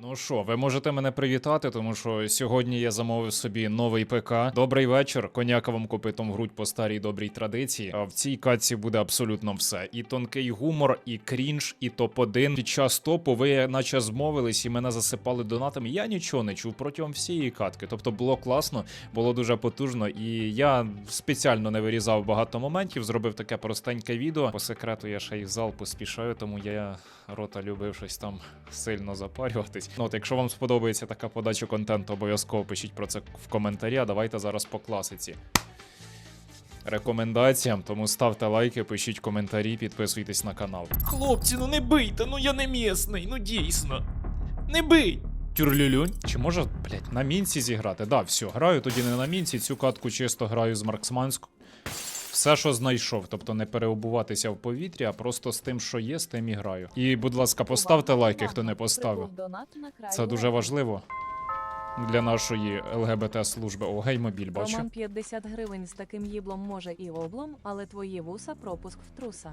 Ну що, ви можете мене привітати, тому що сьогодні я замовив собі новий ПК. Добрий вечір. Коняка вам копитом грудь по старій добрій традиції. А в цій катці буде абсолютно все: і тонкий гумор, і крінж, і топ-1. Під час топу ви наче змовились і мене засипали донатами. Я нічого не чув протягом всієї катки. Тобто було класно, було дуже потужно, і я спеціально не вирізав багато моментів. Зробив таке простеньке відео. По секрету я ще й в зал поспішаю, тому я рота любив щось там сильно запарюватись. Ну от, якщо вам сподобається така подача контенту, обов'язково пишіть про це в коментарі. А давайте зараз по класиці. Рекомендаціям, тому ставте лайки, пишіть коментарі, підписуйтесь на канал. Хлопці, ну не бийте, ну я не місний, ну дійсно. Не бий! Тюрлюлюнь. Чи може, блять, на мінці зіграти? Да, все, граю тоді не на мінці, цю катку чисто граю з Марксманську. Все, що знайшов, тобто не переобуватися в повітрі, а просто з тим, що є, з тим і граю. І, будь ласка, поставте лайки, хто не поставив. Це дуже важливо для нашої ЛГБТ служби. О, геймобіль, бачу. Роман 50 гривень з таким їблом може і облом, але твої вуса пропуск в труса.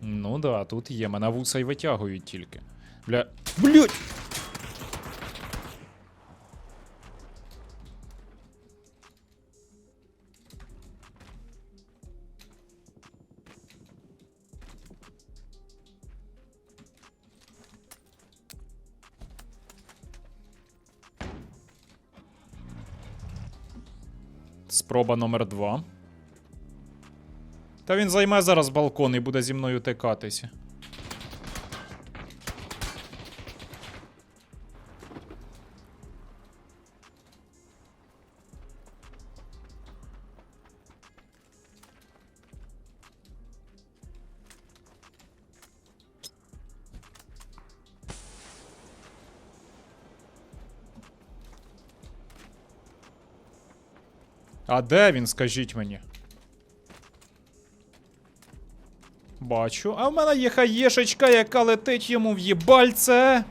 Ну да, тут є. Мене вуса й витягують тільки. Бля. Блять! Спроба номер два. Та він займе зараз балкон і буде зі мною тикатися. А де він, скажіть мені? Бачу. А в мене є хаєшечка, яка летить йому в їбальце.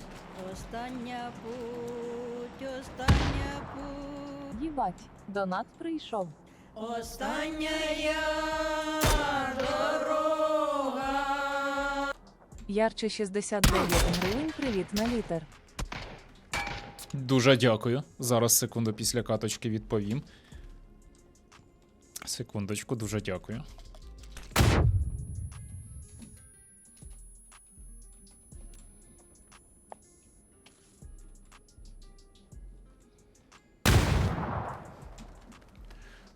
Остання путь, остання путь, Їбать, донат прийшов. остання я дорога. Ярче 69 гривень, привіт на літер. Дуже дякую. Зараз секунду після каточки відповім. Секундочку, дуже дякую.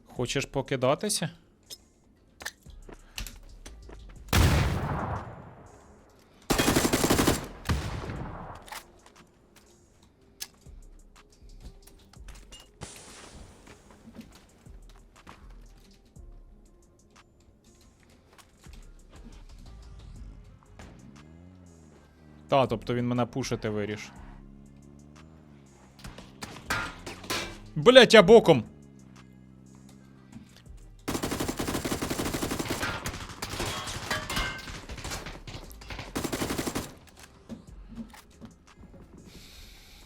Хочеш покидатися? Та, тобто він мене пушити виріш. Блять, я боком!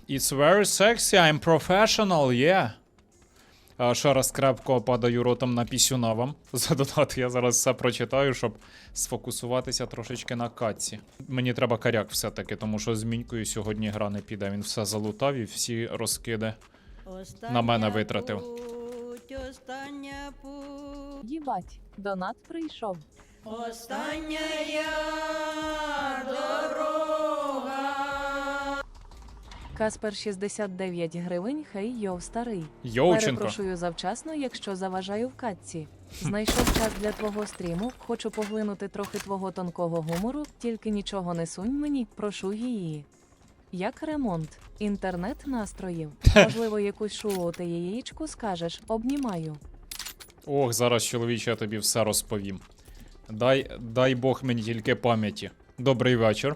It's very sexy, I'm professional, yeah. Ще раз крепко падаю ротом на пісюна вам. За донат я зараз все прочитаю, щоб сфокусуватися трошечки на катці. Мені треба каряк все-таки, тому що з мінькою сьогодні гра не піде. Він все залутав і всі розкиди. Остання На мене витратив. Путь, остання путь, Їбать, донат прийшов. остання я дорога. Каспер 69 гривень, хей йов старий. Йовченко. Перепрошую завчасно, якщо заважаю в катці. Знайшов час для твого стріму, хочу поглинути трохи твого тонкого гумору, тільки нічого не сунь мені, прошу її. Як ремонт, інтернет настроїв. Можливо, якусь шоу ти яєчку скажеш, обнімаю. Ох, зараз, чоловіче, я тобі все розповім. Дай, дай Бог мені тільки пам'яті. Добрий вечір.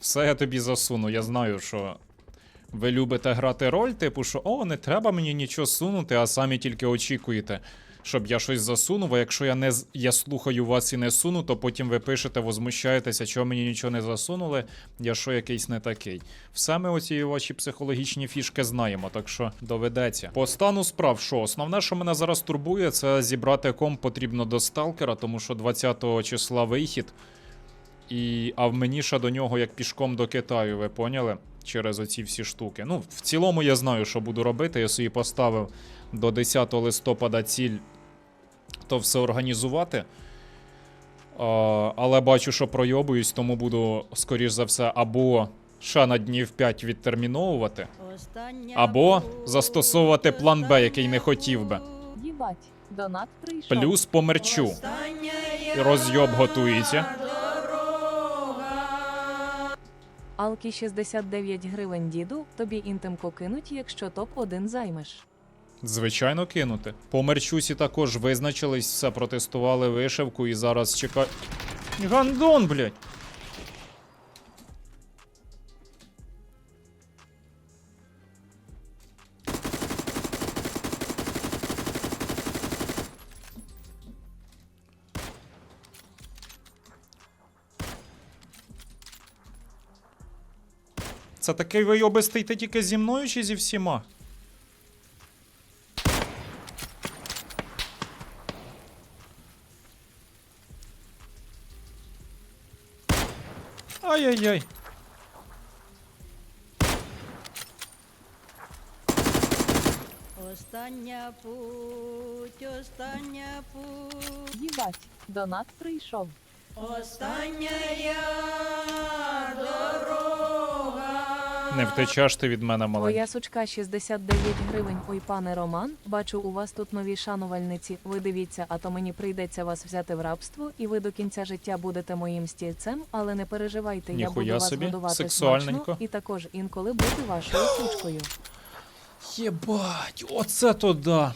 Все я тобі засуну. Я знаю, що ви любите грати роль, типу, що о, не треба мені нічого сунути, а самі тільки очікуєте, щоб я щось засунув. А якщо я не я слухаю вас і не суну, то потім ви пишете, возмущаєтеся, чого мені нічого не засунули, я що якийсь не такий. Все ми оці ваші психологічні фішки знаємо, так що доведеться. По стану справ, що основне, що мене зараз турбує, це зібрати комп потрібно до сталкера, тому що 20 числа вихід. І, а в мені ще до нього як пішком до Китаю, ви поняли? Через оці всі штуки. Ну, в цілому я знаю, що буду робити. Я собі поставив до 10 листопада ціль то все організувати. А, але бачу, що пройобуюсь, тому буду, скоріш за все, або ще на днів 5 відтерміновувати, або застосовувати план Б, який не хотів би. донат прийшов. Плюс по мерчу. Розйоб готується. Алкі 69 гривень діду, тобі інтимко кинуть, якщо топ-1 займеш. Звичайно, кинути. По мерчусі також визначились, все протестували вишивку і зараз чекають. Гандон, блядь! Це такий вийобистий ти тільки зі мною чи зі всіма? Ай-яй-яй. Остання путь, остання путь. Їбать, донат прийшов. Остання дорога. Не втечеш ти від мене, маленький. Твоя сучка 69 гривень. Ой, пане Роман, бачу, у вас тут нові шанувальниці. Ви дивіться, а то мені прийдеться вас взяти в рабство, і ви до кінця життя будете моїм стільцем, але не переживайте, я Ніхуя буду вас собі, годувати сексуальненько. смачно і також інколи бути вашою сучкою. Єбать, оце то да.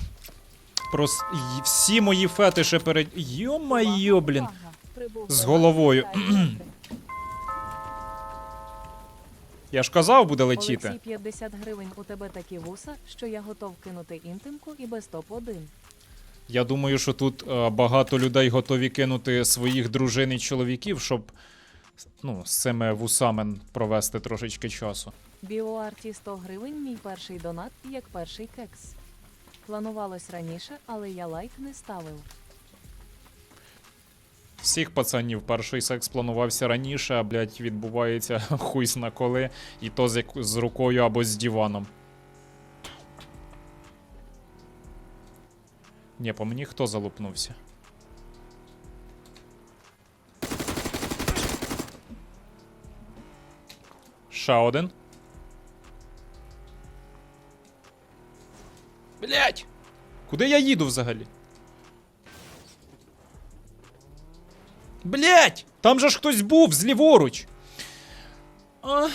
Прос... Всі мої фетиші перед. Йо-майо, блін. З головою. Я ж казав, буде летіти. Олексій 50 гривень. У тебе такі вуса, що я готов кинути інтимку і без топ-1. Я думаю, що тут е, багато людей готові кинути своїх дружин і чоловіків, щоб ну, з цими вусами провести трошечки часу. Біоарті 100 гривень, мій перший донат, як перший кекс. Планувалось раніше, але я лайк не ставив. Всіх пацанів перший секс планувався раніше, а блядь, відбувається хуй зна коли, і то з, з рукою або з диваном. Ні, по мені хто залупнувся? Ще один. Блять! Куди я їду взагалі? Блять! Там же ж хтось був зліворуч. А...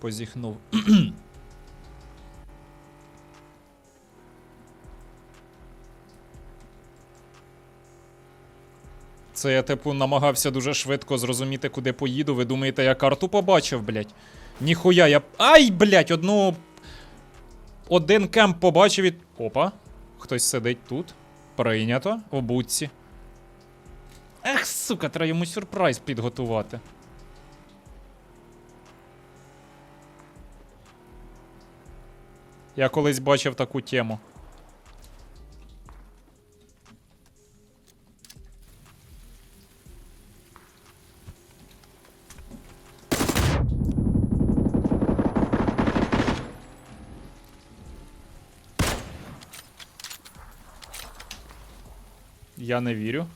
Позіхнув. Це я, типу, намагався дуже швидко зрозуміти, куди поїду. Ви думаєте, я карту побачив, блять? Ніхуя, я. Ай, блять, одну. Один кемп побачив і. Опа. Хтось сидить тут. Прийнято. В будці. Ех, сука, треба йому сюрприз підготувати. Я колись бачив таку тему. Я не вірю.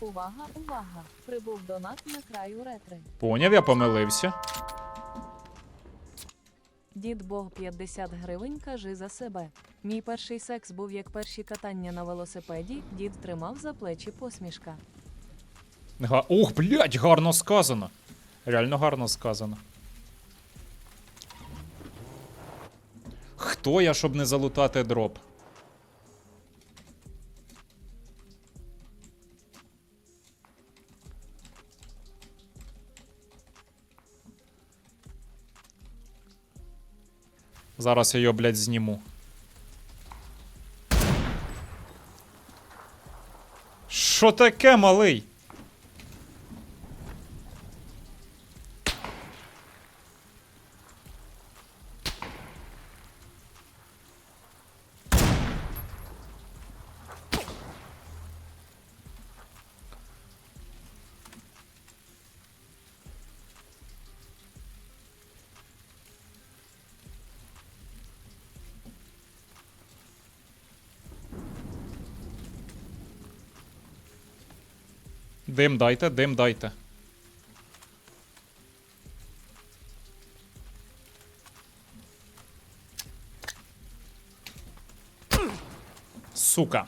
Увага, увага! Прибув донат на краю ретри. Поняв, я помилився. Дід Бог 50 гривень, кажи за себе. Мій перший секс був як перші катання на велосипеді, дід тримав за плечі посмішка. Га... Ух, блядь, гарно сказано. Реально гарно сказано. Хто я, щоб не залутати дроп? Зараз я його, блядь, зніму. Що таке, малий? Дим дайте, дим дайте. Сука.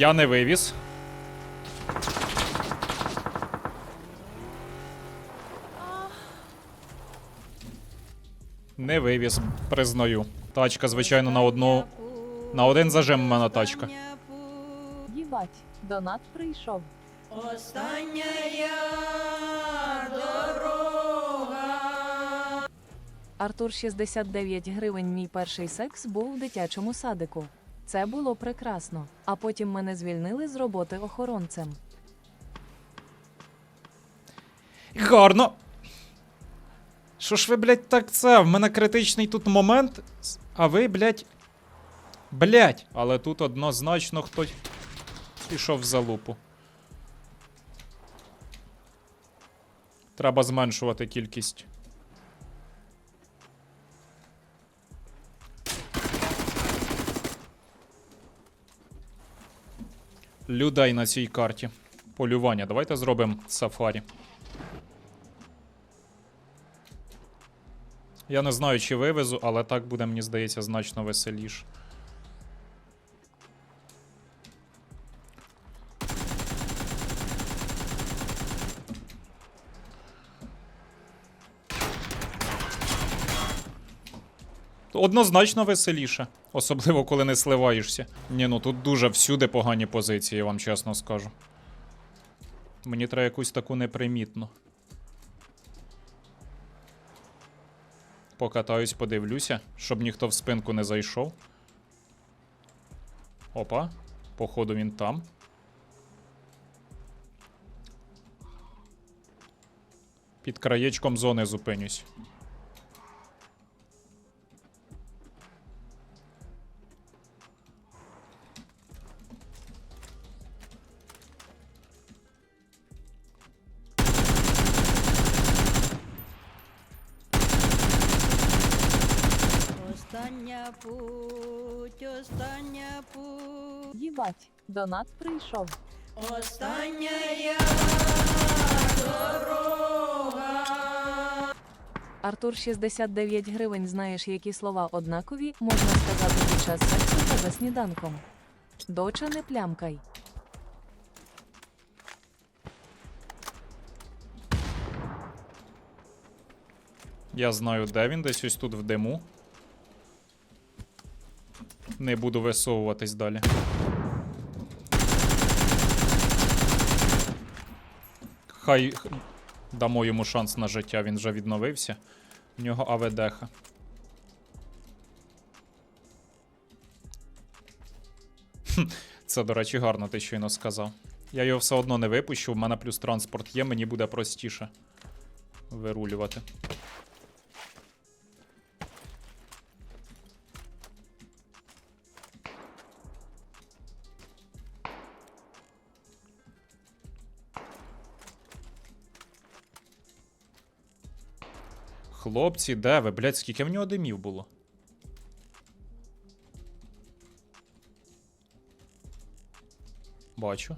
Я не вивіз. Не вивіз, признаю. Тачка, звичайно, на одну. На один зажим у мене тачка. Їбать, донат прийшов. Остання дорога. Артур 69 гривень. Мій перший секс був в дитячому садику. Це було прекрасно. А потім мене звільнили з роботи охоронцем. Гарно. Що ж ви, блядь, так це? В мене критичний тут момент, а ви, блядь. Блядь. Але тут однозначно хтось пішов в залупу. Треба зменшувати кількість. Людей на цій карті. Полювання. Давайте зробимо сафарі. Я не знаю, чи вивезу, але так буде, мені здається, значно веселіше. Однозначно веселіше. Особливо, коли не сливаєшся. Ні, ну тут дуже всюди погані позиції, я вам чесно скажу. Мені треба якусь таку непримітну. Покатаюсь, подивлюся, щоб ніхто в спинку не зайшов. Опа. Походу він там. Під краєчком зони зупинюсь. Донат прийшов. Остання Артур 69 гривень. Знаєш, які слова однакові можна сказати під час сексу та за сніданком. Доча не плямкай. Я знаю, де він, десь ось тут в диму. Не буду висовуватись далі. Хай дамо йому шанс на життя, він вже відновився. В нього АВДХ. Це, до речі, гарно ти щойно сказав. Я його все одно не випущу, в мене плюс транспорт є, мені буде простіше вирулювати. Хлопці, де ви, блядь, скільки в нього димів було? Бачу.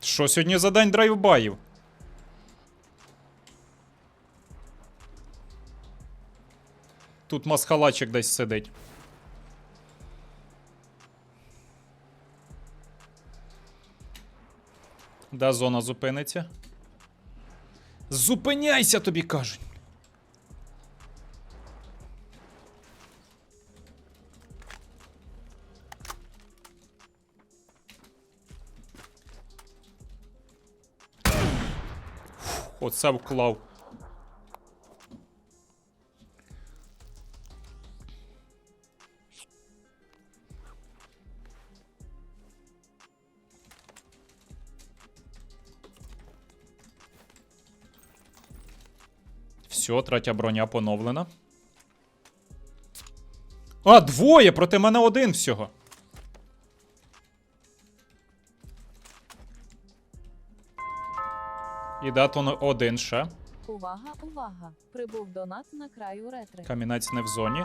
Що сьогодні за день драйвбаїв? Тут масхалачик десь сидить. Де зона зупиниться? Зупиняйся, тобі кажуть. Оце вклав. Все, третя броня поновлена. А, двоє! Проти мене один всього. І датон один ще. Увага, увага! Прибув донат на краю ретри. Камінець не в зоні.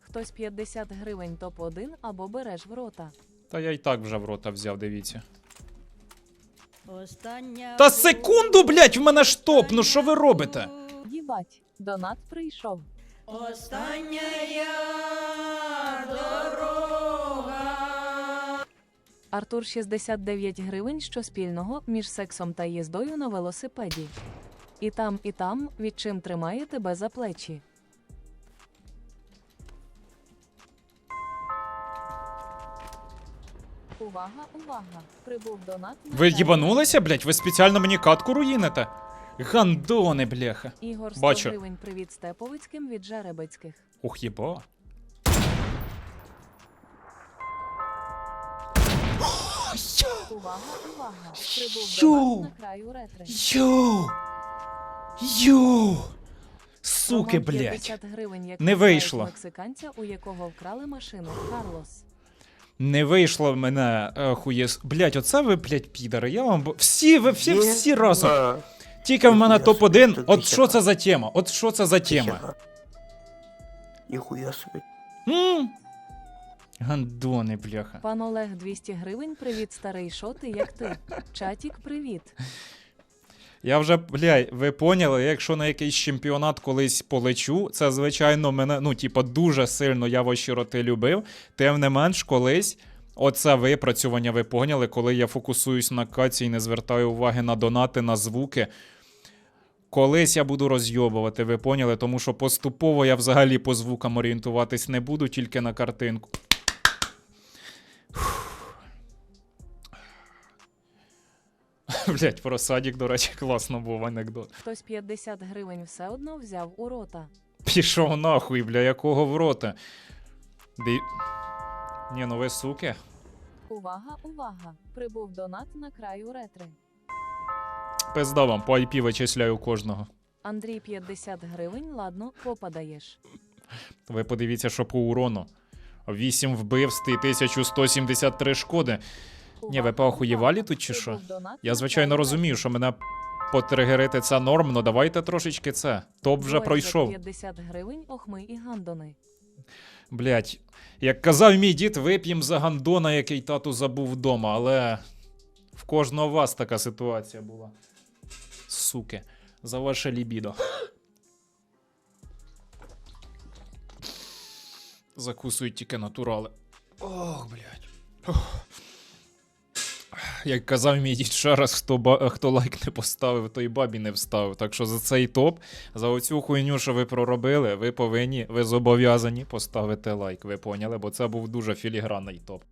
Хтось 50 гривень топ-1 або береш в рота. Та я і так вже в рота взяв, дивіться. Та секунду, блять, в мене ж топ, ну що ви робите? Їбать, донат прийшов. Остання я дорога. Артур 69 гривень, що спільного між сексом та їздою на велосипеді. І там, і там, відчим тримає тебе за плечі. Увага, увага! Прибув донат. на Ви їбанулися, блять? Ви спеціально мені катку руїните? Гандони, бляха. Ігор 100 Бачу. гривень привіт Степовицьким від Жеребецьких. Ух, єба. Увага, увага! Прибув Йоу! донат на краю ретри. Йоу! Йоу! Суки, блять. 50 гривень, як Не вийшло. Мексиканця, у якого вкрали машину. Карлос. Не вийшло в мене е, хуєс. Блять, оце ви, блять, підари. Я вам. Всі, ви всі, всі разом. Тільки в мене топ-1. От що це за тема? От що це за тема? Ніхуя собі. Гандони, бляха. Пан Олег 200 гривень. Привіт, старий що ти, як ти? Чатік, привіт. Я вже, бля, ви поняли, якщо на якийсь чемпіонат колись полечу, це, звичайно, мене, ну, типа, дуже сильно я ваші роти любив. Тим не менш, колись. Оце випрацювання, ви поняли, коли я фокусуюсь на каці і не звертаю уваги на донати, на звуки. Колись я буду розйобувати, ви поняли, тому що поступово я взагалі по звукам орієнтуватись не буду, тільки на картинку. Блять, про садік, до речі, класно був анекдот. Хтось 50 гривень все одно взяв у рота. Пішов нахуй, бля, якого в рота. Ди... Ні, ну ви суки. Увага, увага! Прибув донат на краю ретри. Пизда вам, по IP вичисляю кожного. Андрій 50 гривень, ладно, попадаєш. Ви подивіться, що по урону. 8 вбивств і 1173 шкоди. Ні, ви Увага, поохуєвалі тут чи що? Я, звичайно, розумію, що мене потригерити це норм, но давайте трошечки це. Топ вже пройшов. 50 гривень, охми і гандони. Блять, як казав мій дід, вип'єм за гандона, який тату забув вдома, але в кожного вас така ситуація була. Суки, за ваше лібідо. Закусують тільки натурали. Ох, блядь. Ох. Як казав мій дід, ще раз, хто, хто лайк не поставив, той бабі не вставив. Так що за цей топ, за оцю хуйню, що ви проробили, ви повинні, ви зобов'язані поставити лайк. Ви поняли? Бо це був дуже філігранний топ.